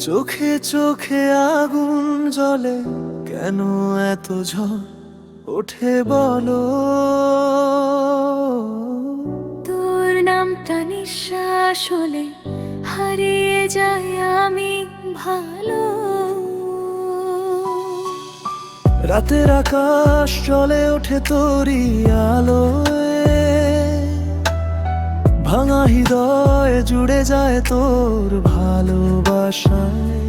চোখে চোখে আগুন জ্বলে কেন এত ঝড় ওঠে বলো? তোর নামটা নিঃশ্বাস হলে হারিয়ে যাই আমি ভালো। রাতের আকাশ চলে ওঠে তোরই ভাঙা হৃদয় জুড়ে যায় তোর ভালোবাসায়।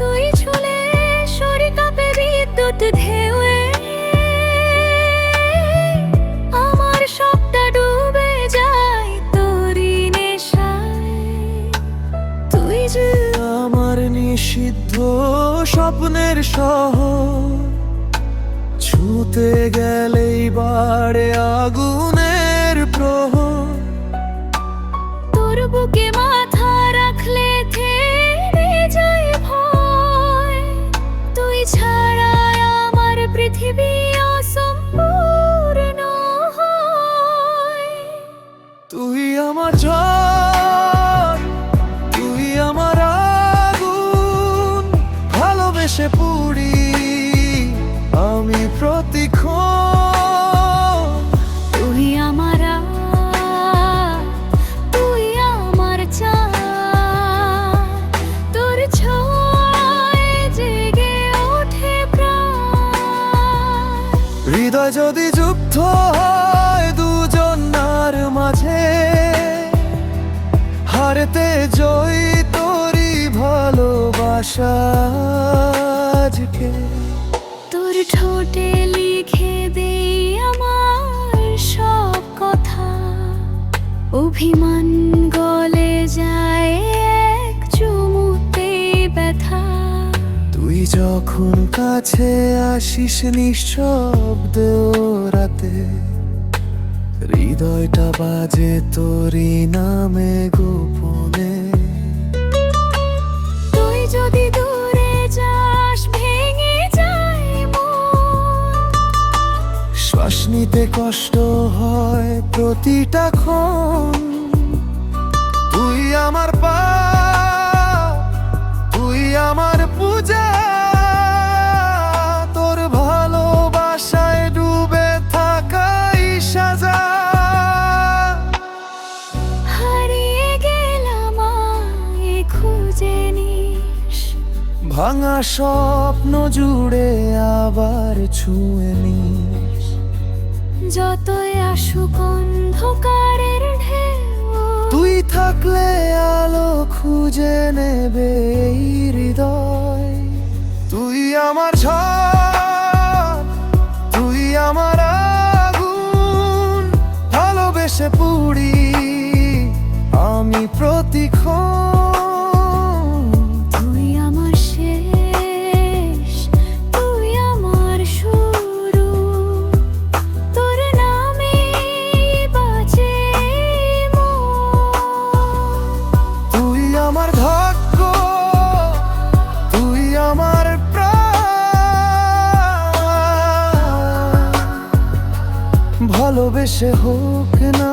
তুই ছুলে শরীর কাঁপে বিদ্যুৎ ঢেউয়ে। আমার সবটা ডুবে যায় তোরই নেশায়। তুই যে আমার নিষিদ্ধ স্বপ্নের শহর ছুতে গেলেই বাড়ে আগুনের প্রহর। তুই আমার ঝড় তুই আমার আগুন ভালোবেসে পুড়ি আমি প্রতিক্ষণ তুই আমার তুই আমার চাঁদ, তোর জেগে ওঠে প্রাণ। হৃদয় যদি যুদ্ধ হয় মাঝে হারতে জয়ী তোরই ভালোবাসা আজকে। তোর ঠোঁটে লিখে দেই আমার সব কথা। অভিমান গলে যায় এক চুমুতে ব্যথা। তুই যখন কাছে আসিস নিঃশব্দ রাতে হৃদয়টা বাজে তোরি নামে গোপনে। তুই যদি দূরে যাস ভেঙে যায় শ্বাস নিতে কষ্ট হয় প্রতিটা ক্ষণ। ভাঙা স্বপ্ন জুড়ে আবার ছুঁয়ে নিস। যতই আসুক অন্ধকারের ঢেউ। তুই থাকলে আলো খুঁজে নেবে এই হৃদয়। তুই আমার ঝড় তুই আমার আগুন ভালোবেসে পুড়ি। আমি প্রতিক্ষণ আমার ভাগ্য তুই আমার প্রাণ। ভালোবেসে হোক না